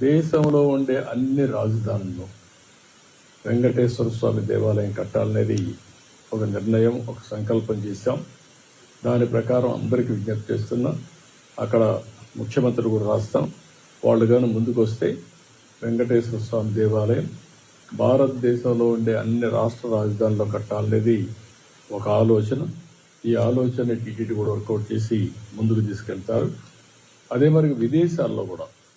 దేశంలో ఉండే అన్ని రాజధానులు వెంకటేశ్వర స్వామి దేవాలయం కట్టాలనేది ఒక నిర్ణయం ఒక సంకల్పం చేశాం. దాని ప్రకారం అందరికీ విజ్ఞప్తి చేస్తున్నా అక్కడ ముఖ్యమంత్రి కూడా రాస్తాం. వాళ్ళు కానీ ముందుకు వస్తే వెంకటేశ్వర స్వామి దేవాలయం భారతదేశంలో ఉండే అన్ని రాష్ట్ర రాజధానుల్లో కట్టాలనేది ఒక ఆలోచన. ఈ ఆలోచన టీటీడీ కూడా వర్కౌట్ చేసి ముందుకు తీసుకెళ్తారు. అదే మరి విదేశాల్లో కూడా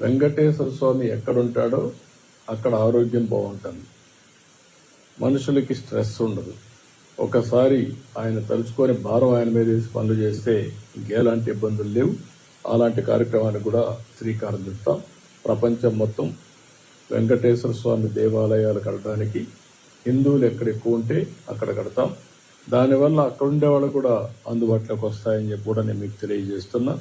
వెంకటేశ్వర స్వామి ఎక్కడుంటాడో అక్కడ ఆరోగ్యం బాగుంటుంది. మనుషులకి స్ట్రెస్ ఉండదు. ఒకసారి ఆయన తలుచుకొని భారం ఆయన మీద వేసి పనులు చేస్తే ఇంకేలాంటి ఇబ్బందులు లేవు. అలాంటి కార్యక్రమానికి కూడా శ్రీకారం చుట్టాం. ప్రపంచం మొత్తం వెంకటేశ్వర స్వామి దేవాలయాలు కట్టడానికి హిందువులు ఎక్కడ ఎక్కువ ఉంటే అక్కడ కడతాం. దానివల్ల అక్కడ ఉండే వాళ్ళు కూడా అందుబాటులోకి వస్తాయని చెప్పి కూడా నేను మీకు తెలియజేస్తున్నా.